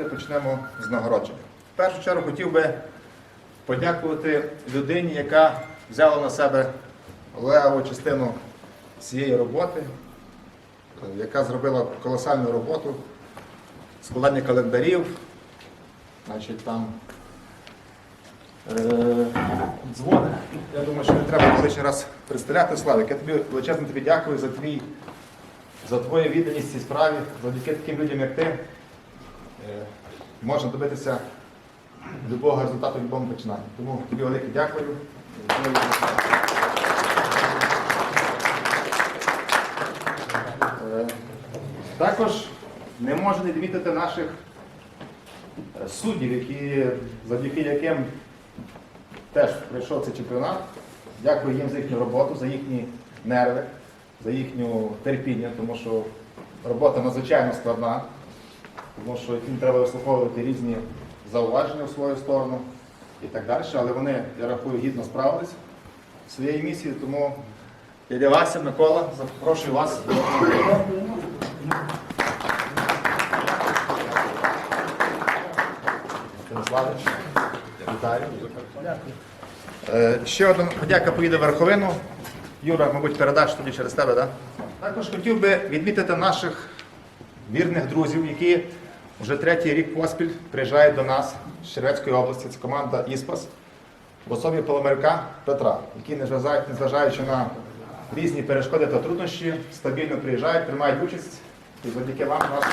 Затягувати почнемо з нагородження. В першу чергу хотів би подякувати людині, яка взяла на себе леву частину цієї роботи, яка зробила колосальну роботу, складання календарів, значить там е, дзвони. Я думаю, що не треба лише раз представляти. Славик, я тобі величезно тобі дякую за твій за твою відданість цій справі, завдяки таким людям, як ти, можна добитися любого результату в будь-якому починанні. Тому тобі велике дякую. Е, Також не можу не відмітити наших е, суддів, які, завдяки яким теж пройшов цей чемпіонат. Дякую їм за їхню роботу, за їхні нерви, за їхню терпіння, тому що робота надзвичайно складна, тому що їм треба вислуховувати різні зауваження в свою сторону і так далі. Але вони, я рахую, гідно справились своєю місією, тому дядя Вася, Микола, запрошую вас. Вітаю. Е, Ще одна подяка поїде в Верховину. Юра, мабуть, передаш тоді через тебе, так? Також хотів би відмітити наших вірних друзів, які вже третій рік поспіль приїжджають до нас з Червецької області. Це команда Іспас в особі Поломерка Петра, які, незважаючи на різні перешкоди та труднощі, стабільно приїжджають, приймають участь. І завдяки вам нас.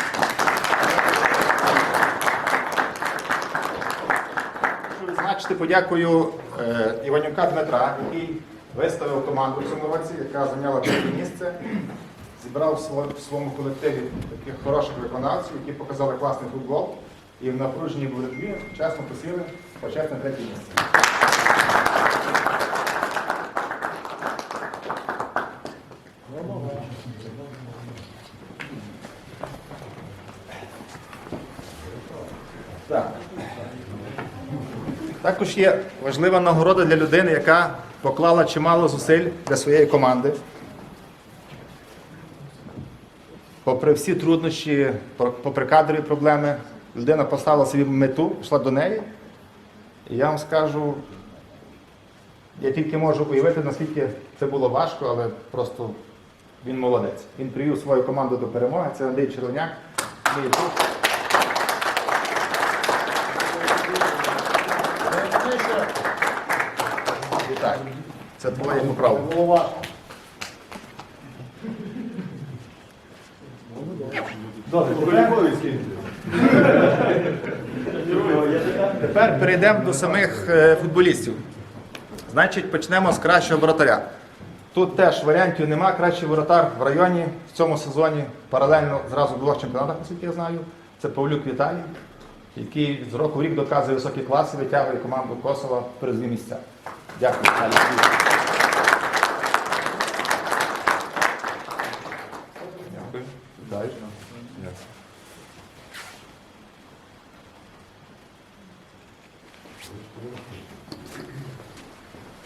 Хочу подякую е, Іванюка Дмитра, який виставив команду цьому році, яка зайняла третє місце. Зібрав в своєму колективі таких хороших виконавців, які показали класний футбол. І в напруженій боротьбі чесно посіли почесне третє місце. Так. Також є важлива нагорода для людини, яка поклала чимало зусиль для своєї команди. Попри всі труднощі, попри кадрові проблеми, людина поставила собі мету, пішла до неї. І я вам скажу, я тільки можу уявити, наскільки це було важко, але просто він молодець. Він привів свою команду до перемоги. Це Андрій Червоняк. Вітаю. Це твоє Тепер перейдемо до самих е, футболістів. Значить, почнемо з кращого воротаря. Тут теж варіантів нема. Кращий воротар в районі в цьому сезоні паралельно зразу в двох чемпіонатах, наскільки я знаю. Це Павлюк Віталій, який з року в рік доказує високі класи, витягує команду Косова в призові місця. Дякую. Віталій. Дякую. Вітаю.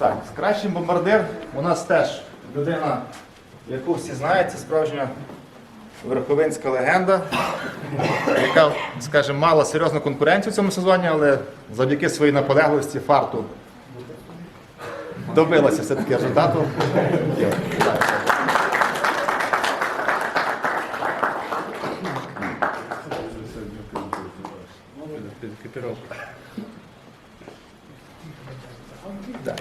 Так, з кращим бомбардир у нас теж людина, яку всі знають, це справжня верховинська легенда, яка, скажімо, мала серйозну конкуренцію в цьому сезоні, але завдяки своїй наполегливості, фарту добилася все-таки результату. Так.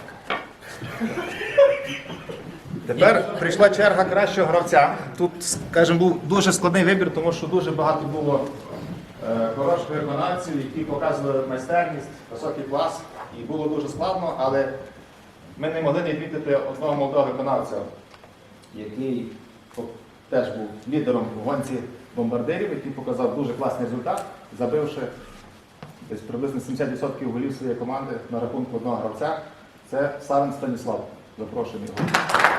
Тепер прийшла черга кращого гравця. Тут, скажімо, був дуже складний вибір, тому що дуже багато було е, хороших виконавців, які показували майстерність, високий клас. І було дуже складно, але ми не могли не відмітити одного молодого виконавця, який теж був лідером в гонці бомбардирів, який показав дуже класний результат, забивши десь приблизно 70% голів своєї команди на рахунку одного гравця. Це Савин Станіслав. Запрошуємо його.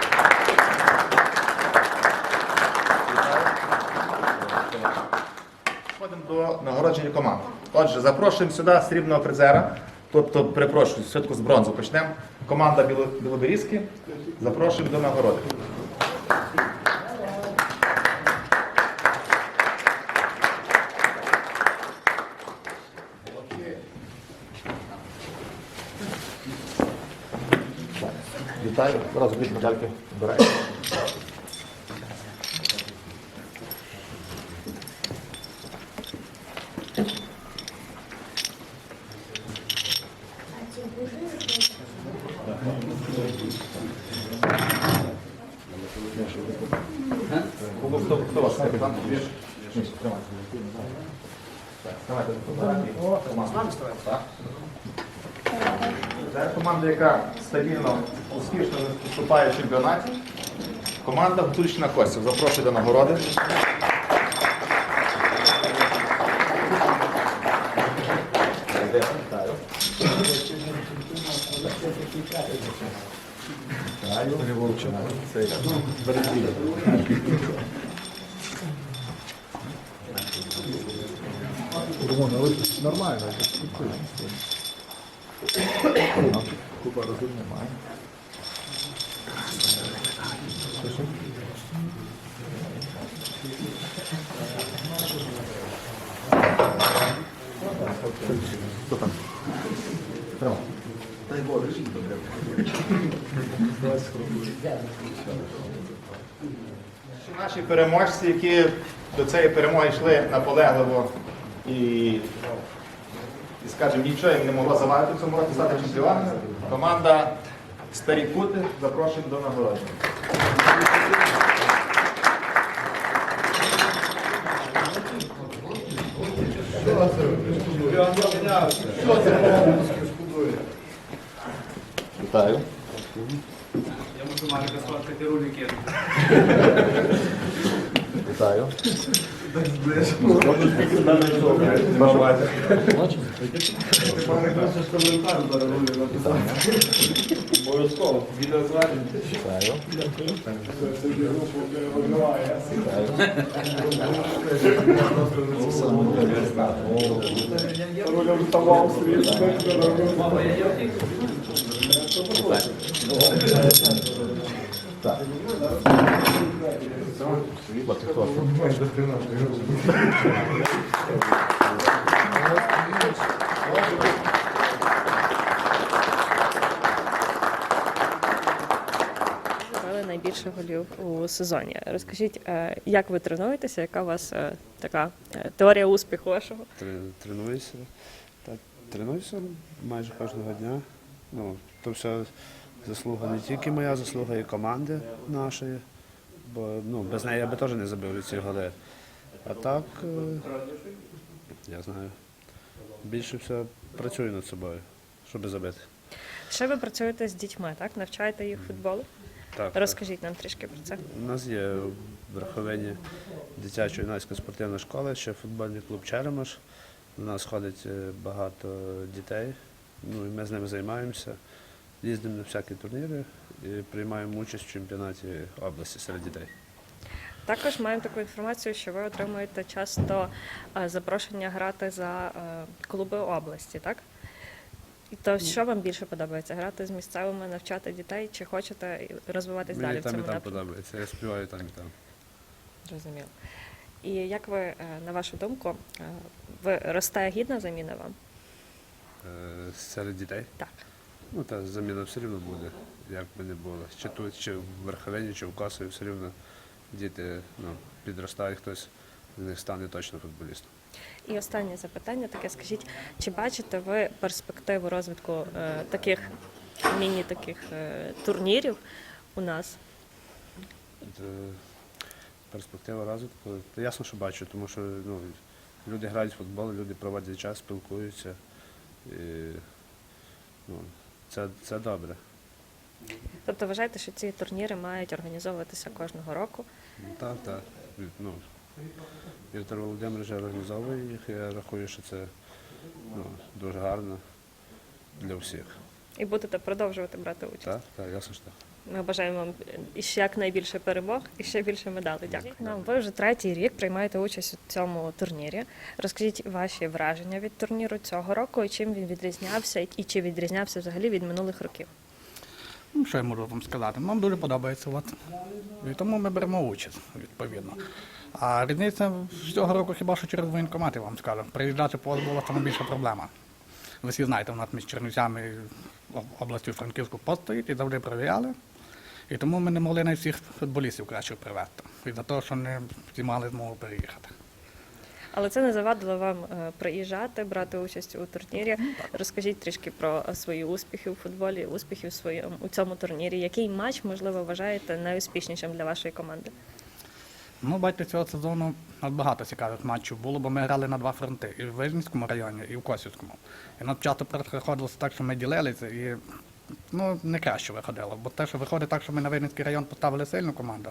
до нагородження команд. Отже, запрошуємо сюди срібного призера, тобто, перепрошую, все-таки з бронзу почнемо. Команда Біло Запрошуємо до нагороди. Вітаю, розбіть медальки. Збираємо. Так, Давайте. Так. Це команда, яка стабільно, успішно виступає в чемпіонаті. Команда Гутульщина Костів. Запрошую до нагороди. Вітаю. Нормально, Хто там? Тримай. Ще Наші переможці, які до цієї перемоги йшли наполегливо і, і скажімо, нічого їм не могло завадити в цьому році стати чемпіонами. Команда Старі Кути запрошуємо до нагородження. Вітаю. Я можу Марика сфоткати ролики. Вітаю. Обов'язково. Відеозварення. Вітаю. Найбільше голів у сезоні. Розкажіть, е, як ви тренуєтеся? Яка у вас е, така е, теорія успіху вашого? Тре- Тренуюся. Так, тренуюся майже кожного дня. Ну, то все заслуга не тільки моя заслуга, і команди нашої. Бо ну, без неї я би теж не забив ці голи. А так, е, я знаю, більше все працюю над собою, щоб забити. Ще ви працюєте з дітьми, так? Навчаєте їх футболу? Так, так. Розкажіть нам трішки про це. У нас є в Верховині дитячо-юнацька спортивна школа, ще футбольний клуб Черемош. У нас ходить е, багато дітей. Ну, і ми з ними займаємося. Їздимо на всякі турніри приймаємо участь в чемпіонаті області серед дітей. Також маємо таку інформацію, що ви отримуєте часто е, запрошення грати за е, клуби області, так? То що вам більше подобається? Грати з місцевими, навчати дітей, чи хочете розвиватись далі Мені в там і там напрямку? подобається. Я співаю там і там. Зрозуміло. І як ви, е, на вашу думку, ви росте гідна заміна вам? Серед дітей. Так. Ну, та заміна все рівно буде, як би не було. Чи тут, чи в Верховині, чи в Косові, все рівно діти ну, підростають, хтось з них стане точно футболістом. І останнє запитання таке: скажіть, чи бачите ви перспективу розвитку е, таких міні-таких е, турнірів у нас? Е, Перспектива розвитку. Та ясно, що бачу, тому що ну, люди грають в футбол, люди проводять час, спілкуються. І, ну, це, це добре. Тобто вважаєте, що ці турніри мають організовуватися кожного року? Ну, Так, так. Ну, Віктор Володимир вже організовує їх. Я рахую, що це ну, дуже гарно для всіх. І будете продовжувати брати участь? Так, так, ясно, ж так. Ми бажаємо вам іще якнайбільше перемог і ще більше медалей. Дякую. Нам ви вже третій рік приймаєте участь у цьому турнірі. Розкажіть ваші враження від турніру цього року і чим він відрізнявся, і чи відрізнявся взагалі від минулих років? Ну, що я можу вам сказати? Нам дуже подобається. От. І тому ми беремо участь, відповідно. А різниця з цього року хіба що через воєнкомати, вам скажу. Приїжджати по була це найбільша проблема. Ви всі знаєте, у нас між Чернівцями областю Франківську пост стоїть і завжди перевіряли. І тому ми не могли навіть всіх футболістів кращих привезти. Із-за того, що не всі мали змогу переїхати. Але це не завадило вам е, приїжджати, брати участь у турнірі. Розкажіть трішки про свої успіхи у футболі, успіхи у своєму у цьому турнірі. Який матч, можливо, вважаєте найуспішнішим для вашої команди? Ну, бачите, цього сезону нас багато цікавих матчів було, бо ми грали на два фронти і в Вижницькому районі, і в Косівському. І нам часто приходилося так, що ми ділилися і ну, не краще виходило. Бо те, що виходить так, що ми на Вижницький район поставили сильну команду,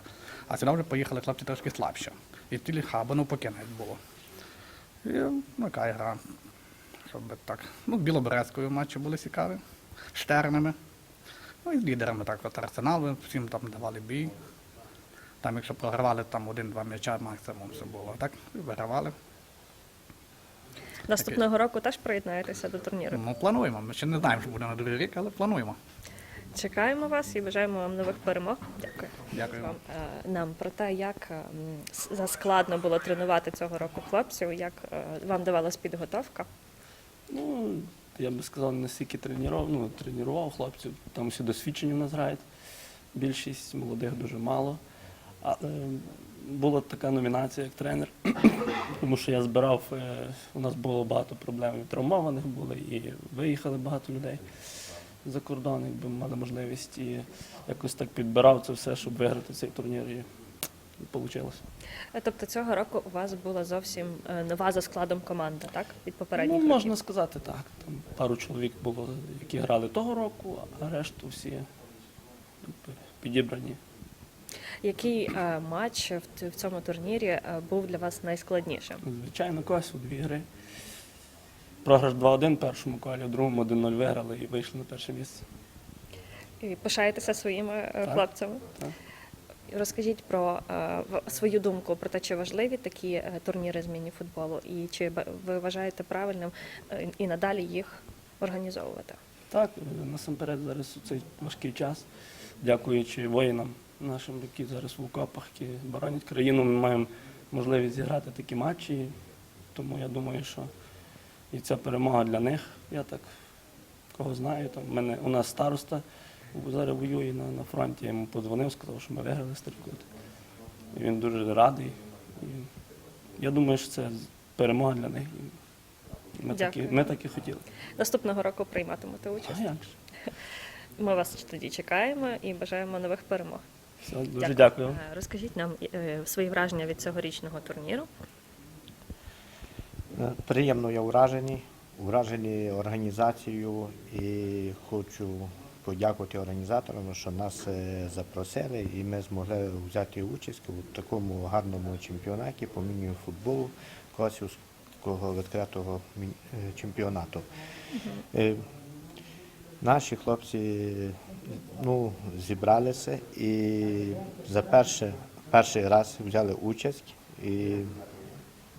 а сюди вже поїхали хлопці трошки слабше. І тілі хаба, ну поки навіть було. І ну, яка гра. Щоб так. Ну, з матчі були цікаві, з Штернами. Ну і з лідерами так, от Арсенал, всім там давали бій. Там, якщо програвали там один-два м'яча, максимум все було. Так, і вигравали. Наступного року теж приєднаєтеся до турніру. Ну, плануємо. Ми ще не знаємо, що буде на другий рік, але плануємо. Чекаємо вас і бажаємо вам нових перемог. Дякую. Дякую. Вам е, нам про те, як е, складно було тренувати цього року хлопців, як е, вам давалась підготовка. Ну, я би сказав, не настільки тренував, ну, тренував хлопців. Там всі досвідчені в нас грають. Більшість молодих дуже мало. Але була така номінація як тренер, тому що я збирав, е, у нас було багато проблем і травмованих було, і виїхали багато людей за кордон, якби мали можливість. І якось так підбирав це все, щоб виграти цей турнір. І вийшло. Е, Тобто цього року у вас була зовсім е, нова за складом команда, так? Від попередніх Ну, років? можна сказати так. Там пару чоловік було, які грали того року, а решту всі підібрані. Який е, матч в, цьому турнірі е, був для вас найскладнішим? Звичайно, когось у дві гри. Програш 2-1 в першому колі, в другому 1-0 виграли і вийшли на перше місце. І пишаєтеся своїми е, Так. хлопцями? Так. Розкажіть про свою думку про те, чи важливі такі турніри з міні-футболу, і чи ви вважаєте правильним і надалі їх організовувати? Так, насамперед зараз у цей важкий час, дякуючи воїнам нашим, які зараз в окопах, які боронять країну, ми маємо можливість зіграти такі матчі. Тому я думаю, що і ця перемога для них. Я так кого знаю. Там мене у нас староста зараз воює на, на фронті. Я йому подзвонив, сказав, що ми виграли Стрілкут. І він дуже радий. І я думаю, що це перемога для них. Ми, такі, ми так і хотіли. Наступного року прийматимете участь. А як ж? Ми вас тоді чекаємо і бажаємо нових перемог. Все, дуже дякую. Е, Розкажіть нам е, свої враження від цьогорічного турніру. Е, Приємно я вражений, вражений організацією і хочу подякувати організаторам, що нас запросили і ми змогли взяти участь у такому гарному чемпіонаті по міні-футболу Косівського відкритого чемпіонату. Наші хлопці ну, зібралися і за перше, перший раз взяли участь і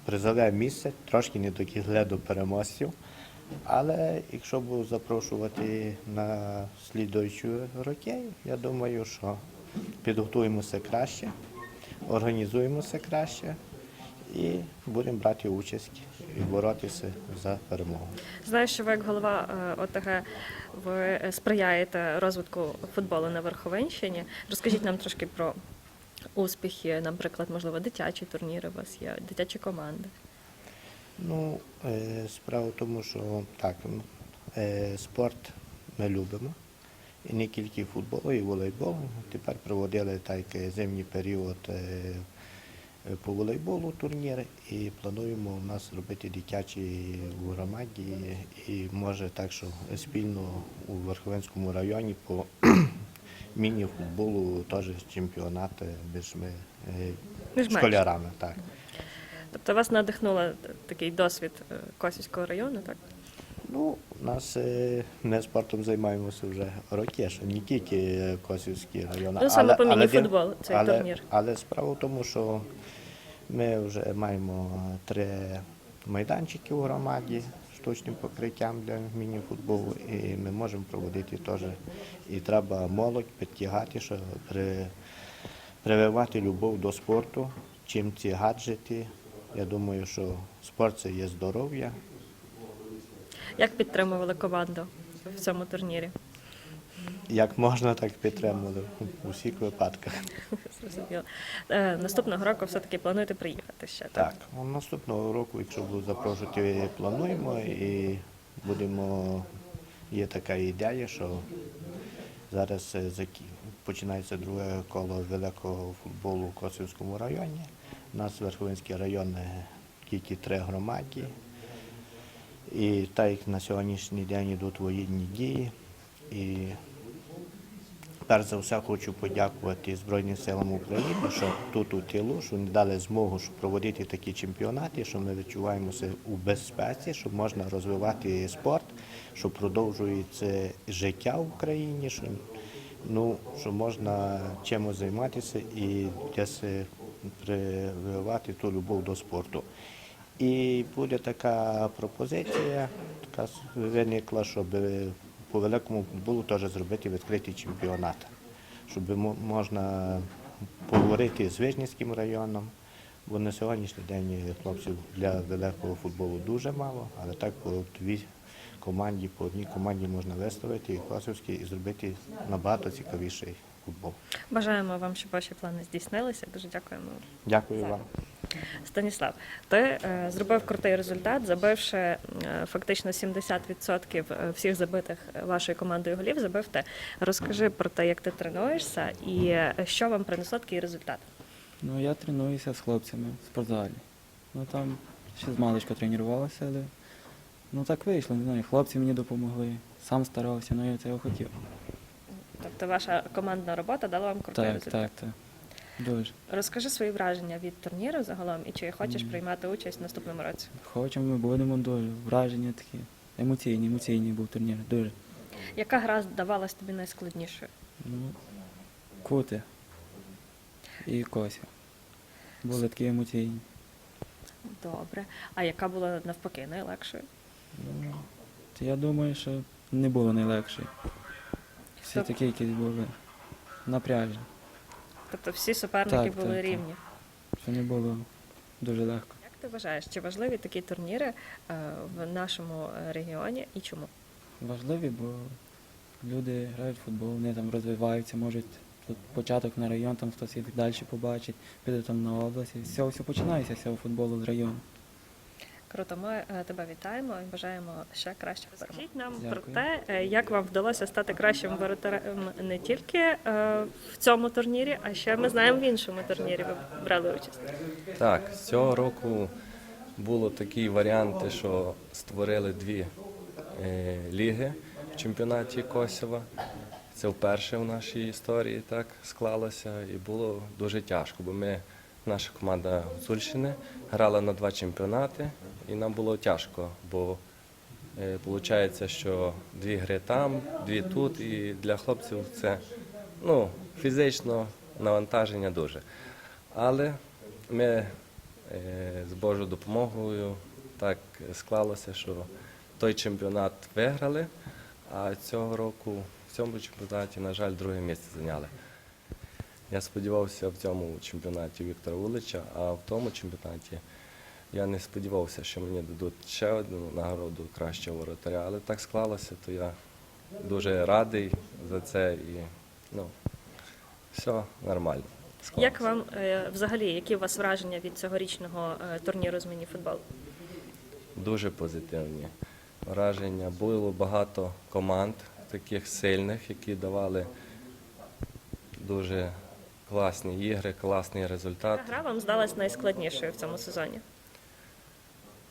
призове місце, трошки не докігли до переможців. Але якщо буду запрошувати на слідуючі роки, я думаю, що підготуємося краще, організуємося краще і будемо брати участь і боротися за перемогу. Знаю, що ви як голова е, ОТГ ви сприяєте розвитку футболу на Верховенщині. Розкажіть нам трошки про успіхи, наприклад, можливо, дитячі турніри у вас є, дитячі команди. Ну, е, справа в тому, що так, е, спорт ми любимо. І не тільки футбол, і волейбол. Тепер проводили так зимній період по волейболу турніри і плануємо у нас робити дитячі у громаді. І може так, що спільно у Верховенському районі по міні-футболу теж чемпіонат е, між ми, е, Між школярами. Так. Тобто вас надихнуло такий досвід е, Косівського району, так? Ну, у нас е, ми спортом займаємося вже роки, що не тільки Косівський район. Ну, саме по міні-футбол цей але, турнір. Але справа в тому, що ми вже маємо три майданчики у громаді з штучним покриттям для міні-футболу, і ми можемо проводити теж. І треба молодь підтягати, щоб при, прививати любов до спорту, чим ці гаджети. Я думаю, що спорт це є здоров'я. Як підтримували команду в цьому турнірі? як можна, так підтримували у всіх випадках. Зрозуміло. Е, Наступного року все-таки плануєте приїхати ще, так? Так, ну, наступного року, якщо будуть запрошувати, плануємо і будемо. Є така ідея, що зараз е, починається друге коло великого футболу у Косівському районі. У нас Верховинський район е, тільки три громаді. І так на сьогоднішній день йдуть воєнні дії. І перш за все хочу подякувати Збройним силам України, що тут у тилу, що вони дали змогу проводити такі чемпіонати, що ми відчуваємося у безпеці, що можна розвивати спорт, що продовжується життя в Україні, що, ну, що можна чимось займатися і десь е, прививати ту любов до спорту. І буде така пропозиція, така виникла, щоб е, по великому футболу теж зробити відкритий чемпіонат, щоб мо- можна поговорити з Вижницьким районом, бо на сьогоднішній день хлопців для великого футболу дуже мало, але так по дві команді, по одній команді можна виставити і Косовський і зробити набагато цікавіший футбол. Бажаємо вам, щоб ваші плани здійснилися. Дуже дякуємо. Дякую вам. Станіслав, ти е, зробив крутий результат, забивши е, фактично 70% всіх забитих вашою командою голів, забив ти. Розкажи про те, як ти тренуєшся і е, що вам принесло такий результат. Ну, я тренуюся з хлопцями в спортзалі. Ну там ще з маличка тренувалася, але ну так вийшло, не знаю, хлопці мені допомогли, сам старався, ну я цього хотів. Тобто ваша командна робота дала вам крутий Так, результат. так, так. Дуже. Розкажи свої враження від турніру загалом і чи хочеш приймати участь в наступному році. Хочемо, ми будемо дуже. Враження такі. Емоційні, емоційний був турнір. Дуже. Яка гра здавалась тобі найскладнішою? Ну, кути. І кося. Були такі емоційні. Добре. А яка була навпаки найлегшою? Ну, я думаю, що не було найлегше. Всі Стоп. такі якісь були напряжені. Тобто всі суперники Так, були так, так. рівні. Що не було дуже легко. Як ти вважаєш, чи важливі такі турніри е, в нашому е, регіоні і чому? Важливі, бо люди грають в футбол, вони там розвиваються, можуть тут початок на район, там хтось далі побачить, піде там на область. Все, все починається, з цього футболу з району. Круто, ми е, тебе вітаємо і бажаємо ще кращих перемог. Скажіть нам про те, е, як вам вдалося стати кращим воротарем не тільки е, в цьому турнірі, а ще ми знаємо в іншому турнірі. Ви брали участь. Так, з цього року було такі варіанти, що створили дві ліги в чемпіонаті Косова. Це вперше в нашій історії так склалося і було дуже тяжко, бо ми, наша команда Гуцульщини, грала на два чемпіонати, і нам було тяжко, бо виходить, що дві гри там, дві тут, і для хлопців це ну, фізично навантаження дуже. Але ми е, з Божою допомогою так склалося, що той чемпіонат виграли, а цього року в цьому чемпіонаті, на жаль, друге місце зайняли. Я сподівався в цьому чемпіонаті Віктора Улича, а в тому чемпіонаті я не сподівався, що мені дадуть ще одну нагороду кращого воротаря, але так склалося, то я дуже радий за це і ну, все нормально. Як вам е, взагалі, які у вас враження від цьогорічного е, турніру з міні-футболу? Дуже позитивні враження. Було багато команд таких сильних, які давали дуже класні ігри, класний результат. Гра вам здалась найскладнішою в цьому сезоні?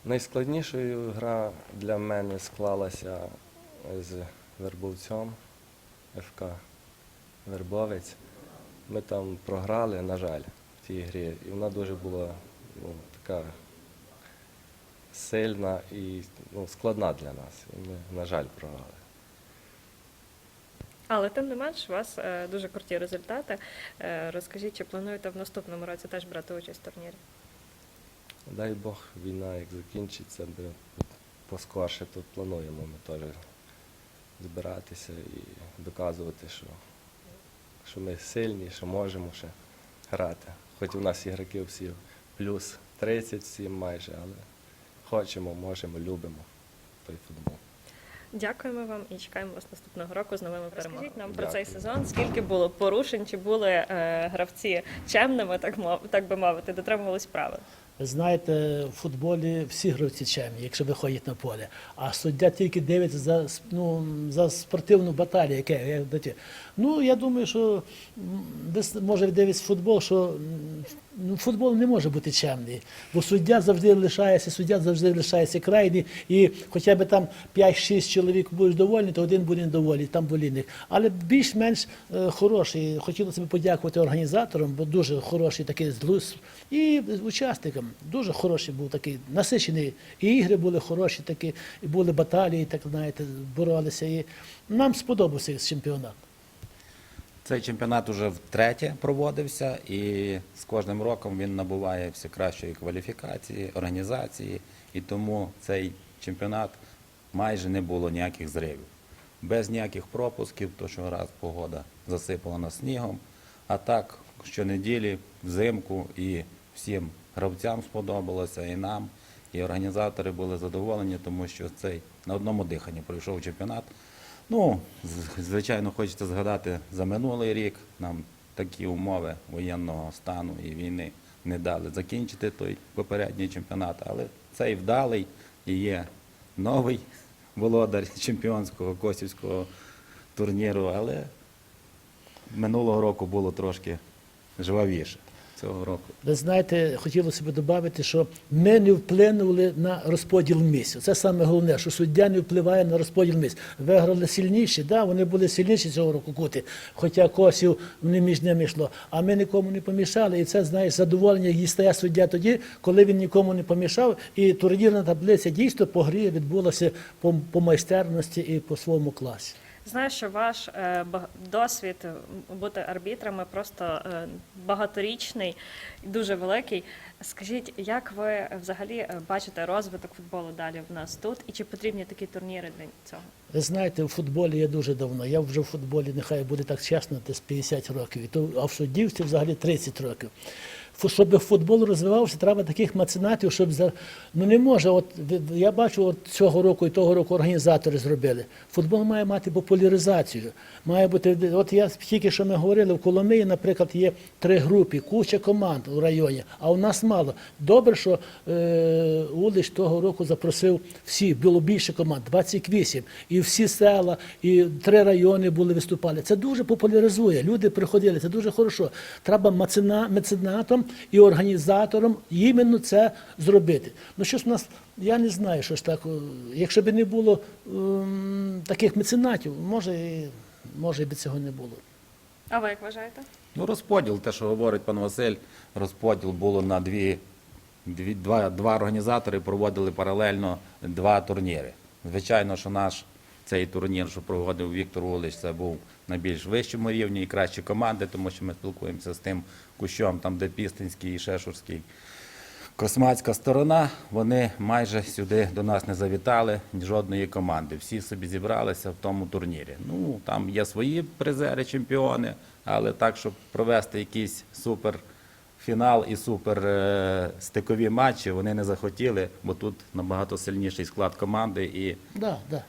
Найскладнішою гра для мене склалася з Вербовцем ФК Вербовець. Ми там програли, на жаль, в тій грі. І вона дуже була ну, така сильна і ну, складна для нас. І ми, на жаль, програли. Але тим не менш, у вас е, дуже круті результати. Е, розкажіть, чи плануєте в наступному році теж брати участь в турнірі? Дай Бог, війна як закінчиться, ми поскорше тут плануємо ми теж збиратися і доказувати, що, що ми сильні, що можемо ще грати. Хоч у нас ігроки всі плюс 37 майже, але хочемо, можемо, любимо той футбол. Дякуємо вам і чекаємо вас наступного року з новими перемогами. Розкажіть нам про цей сезон. Скільки було порушень? Чи були е, гравці чемними, так мов так би мовити, дотримувались правил? Знаєте, в футболі всі гравці чемні, якщо виходять на поле. А суддя тільки дивиться за, ну, за спортивну баталію, яке. Ну, я думаю, що десь може дивитися футбол, що ну, футбол не може бути чемний. Бо суддя завжди лишається, суддя завжди лишається крайній, і хоча б там 5-6 чоловік будеш довольні, то один буде недовольний, там болінник. Але більш-менш е, хороший. Хотілося б подякувати організаторам, бо дуже хороший такий злус. І учасникам дуже хороший був такий насичений. І ігри були хороші, такі, і були баталії, так знаєте, боролися. І нам сподобався чемпіонат. Цей чемпіонат уже втретє проводився, і з кожним роком він набуває все кращої кваліфікації, організації, і тому цей чемпіонат майже не було ніяких зривів. Без ніяких пропусків, то що раз погода засипала нас снігом. А так, щонеділі, взимку і всім гравцям сподобалося, і нам, і організатори були задоволені, тому що цей на одному диханні пройшов чемпіонат. Ну, звичайно, хочеться згадати за минулий рік. Нам такі умови воєнного стану і війни не дали закінчити той попередній чемпіонат, але цей вдалий і є новий володар чемпіонського косівського турніру, але минулого року було трошки жвавіше. Цього року Ви знаєте, хотілося б додати, що ми не вплинули на розподіл місць. Це саме головне, що суддя не впливає на розподіл місць. Виграли сильніші, да, вони були сильніші цього року кути, хоча косів вони між ними йшло. А ми нікому не помішали. І це, знаєш, задоволення їстає суддя тоді, коли він нікому не помішав. І турнірна таблиця дійсно по грі відбулася по, по майстерності і по своєму класі. Знаю, що ваш е, досвід бути арбітрами просто е, багаторічний і дуже великий. Скажіть, як ви взагалі е, бачите розвиток футболу далі в нас тут, і чи потрібні такі турніри для цього? Ви знаєте, у футболі я дуже давно. Я вже в футболі, нехай буде так чесно, десь 50 років. І то, а в суддівстві взагалі 30 років. Щоб футбол розвивався, треба таких меценатів, щоб ну не може. От я бачу, от цього року і того року організатори зробили. Футбол має мати популяризацію. Має бути, от я тільки що ми говорили, в Коломиї, наприклад, є три групи, куча команд у районі, а у нас мало. Добре, що е, Улич того року запросив всі, було більше команд, 28, і всі села, і три райони були виступали. Це дуже популяризує. Люди приходили, це дуже хорошо. Треба мецена, меценатом і організаторам іменно це зробити. Ну що ж у нас, я не знаю, що ж так, якщо б не було ем, таких меценатів, може, і- може б цього не було. А ви як вважаєте? Ну, розподіл, те, що говорить пан Василь, розподіл було на дві, дві два, два організатори проводили паралельно два турніри. Звичайно, що наш цей турнір, що проводив Віктор Улич, це був на більш вищому рівні і кращі команди, тому що ми спілкуємося з тим кущом, там де Пістинський і Шешурський. Космацька сторона, вони майже сюди до нас не завітали ні жодної команди. Всі собі зібралися в тому турнірі. Ну там є свої призери, чемпіони, але так, щоб провести якийсь супер фінал і супер е, матчі, вони не захотіли, бо тут набагато сильніший склад команди і Да, да.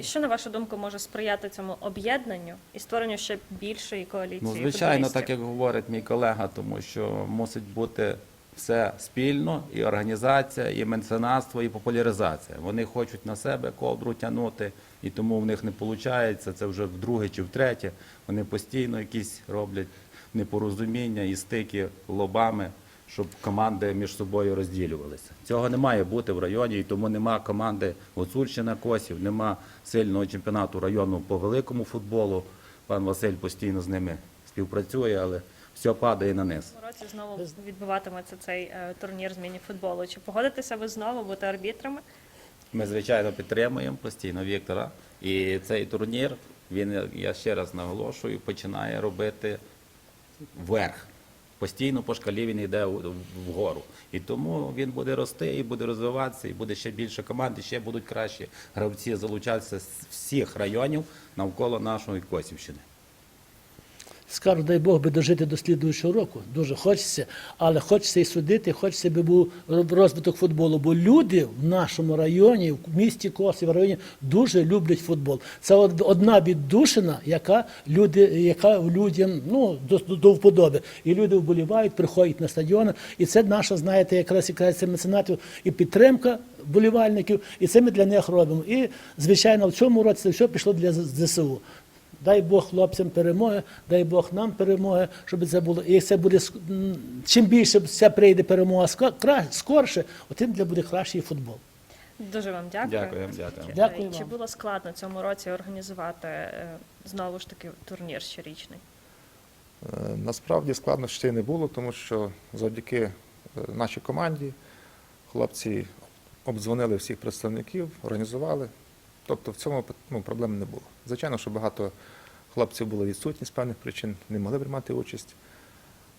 Що на вашу думку може сприяти цьому об'єднанню і створенню ще більшої коаліції? Ну, звичайно, так як говорить мій колега, тому що мусить бути все спільно, і організація, і меценатство, і популяризація. Вони хочуть на себе ковдру тягнути, і тому в них не виходить. Це вже вдруге чи втретє. Вони постійно якісь роблять непорозуміння і стики лобами, щоб команди між собою розділювалися. Цього не має бути в районі, і тому нема команди Гуцульщина Косів, нема сильного чемпіонату району по великому футболу. Пан Василь постійно з ними співпрацює, але все падає на низ. Цього році знову відбуватиметься цей е, турнір з міні-футболу. Чи погодитеся ви знову бути арбітрами? Ми, звичайно, підтримуємо постійно Віктора. І цей турнір, він, я ще раз наголошую, починає робити вверх. Постійно по шкалі він йде вгору. І тому він буде рости і буде розвиватися, і буде ще більше команд, і ще будуть кращі гравці залучатися з всіх районів навколо нашої Косівщини. Скажу, дай Бог би дожити до слідуючого року. Дуже хочеться, але хочеться і судити, хочеться би був розвиток футболу. Бо люди в нашому районі, в місті Косів, в районі дуже люблять футбол. Це одна віддушина, яка люди, яка людям ну до, до, до вподоби. І люди вболівають, приходять на стадіони. І це наша, знаєте, якраз якраз це меценатів і підтримка болівальників, і це ми для них робимо. І звичайно, в цьому році це все пішло для ЗСУ. Дай Бог хлопцям перемоги, дай Бог нам перемоги, щоб це було. І це буде чим більше ця прийде перемога скорше, тим для буде кращий футбол. Дуже вам дякую. Дякуємо, дякуємо. Дякую Чи було складно цьому році організувати е, знову ж таки турнір щорічний? Е, Насправді складнощів не було, тому що завдяки е, нашій команді хлопці обдзвонили всіх представників, організували. Тобто в цьому ну, проблем не було. Звичайно, що багато хлопців було відсутні з певних причин, не могли приймати участь.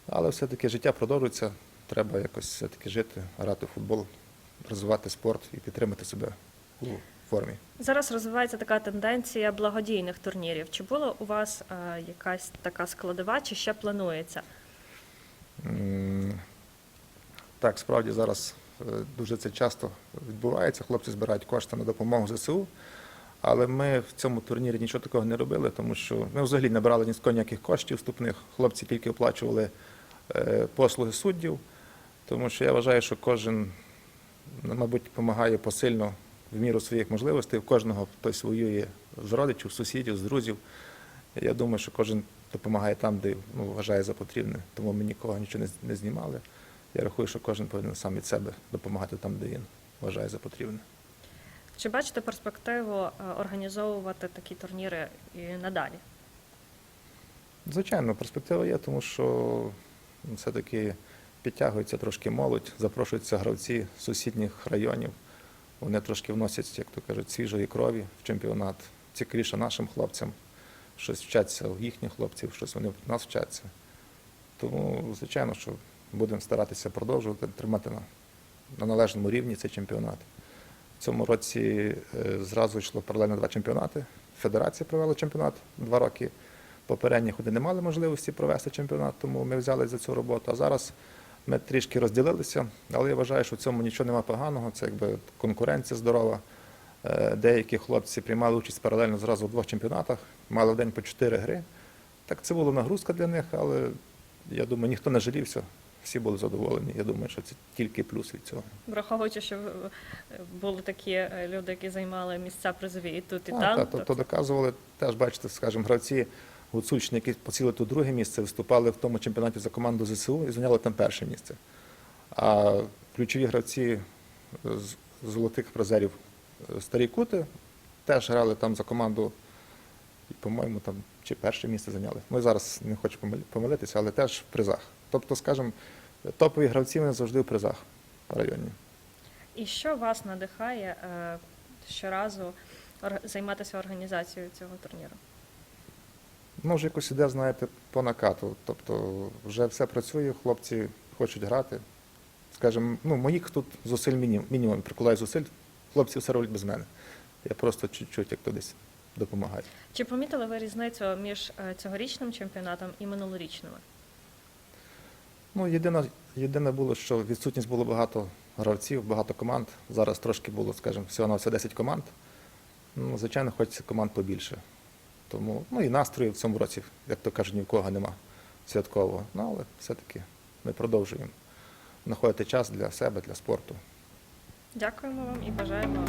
Але все-таки життя продовжується, треба якось все-таки жити, грати в футбол, розвивати спорт і підтримати себе у формі. Зараз розвивається така тенденція благодійних турнірів. Чи була у вас е, якась така складова, чи ще планується? Так, справді зараз е, дуже це часто відбувається. Хлопці збирають кошти на допомогу ЗСУ. Але ми в цьому турнірі нічого такого не робили, тому що ми взагалі не брали ні ніяких коштів вступних. Хлопці тільки оплачували е, послуги суддів, тому що я вважаю, що кожен, ну, мабуть, допомагає посильно в міру своїх можливостей. У кожного хтось воює з родичів, сусідів, з друзів. Я думаю, що кожен допомагає там, де ну, вважає за потрібне. Тому ми нікого нічого не знімали. Я рахую, що кожен повинен сам від себе допомагати там, де він вважає за потрібне. Чи бачите перспективу е, організовувати такі турніри і надалі? Звичайно, перспектива є, тому що все-таки підтягується трошки молодь, запрошуються гравці з сусідніх районів. Вони трошки вносять, як то кажуть, свіжої крові в чемпіонат. Цікавіше нашим хлопцям. Щось вчаться у їхніх хлопців, щось вони в нас вчаться. Тому, звичайно, що будемо старатися продовжувати тримати на, на належному рівні цей чемпіонат. В цьому році е, зразу йшло паралельно два чемпіонати. Федерація провела чемпіонат два роки. Попередні ходи не мали можливості провести чемпіонат, тому ми взяли за цю роботу. А зараз ми трішки розділилися, але я вважаю, що в цьому нічого немає поганого. Це якби конкуренція здорова. Е, Деякі хлопці приймали участь паралельно зразу в двох чемпіонатах, мали в день по чотири гри. Так це була нагрузка для них, але я думаю, ніхто не жалівся, всі були задоволені. Я думаю, що це тільки плюс від цього. Враховуючи, що були такі е, люди, які займали місця призові і тут, і А, там. та, то, то доказували теж, бачите, скажімо, гравці гуцульщини, які поцілили тут друге місце, виступали в тому чемпіонаті за команду ЗСУ і зайняли там перше місце. А ключові гравці з золотих призерів е, Старі Кути теж грали там за команду, і, по-моєму, там чи перше місце зайняли. Ми зараз не хочу помил- помилитися, але теж в призах. Тобто, скажімо, топові гравці вони завжди в призах в районі. І що вас надихає е, щоразу займатися організацією цього турніру? Ну, вже якось іде, знаєте, по накату. Тобто вже все працює, хлопці хочуть грати. Скажімо, ну, моїх тут зусиль мінімум, мінімум прикладаю зусиль, хлопці все роблять без мене. Я просто чуть-чуть як то десь допомагаю. Чи помітили ви різницю між е, цьогорічним чемпіонатом і минулорічними? Ну, єдине, єдине було, що відсутність було багато гравців, багато команд. Зараз трошки було, скажімо, всього на все 10 команд. Ну, звичайно, хочеться команд побільше. Тому, ну і настрою в цьому році, як то кажуть, ні в кого нема святкового. Ну, але все-таки ми продовжуємо знаходити час для себе, для спорту. Дякуємо вам і бажаємо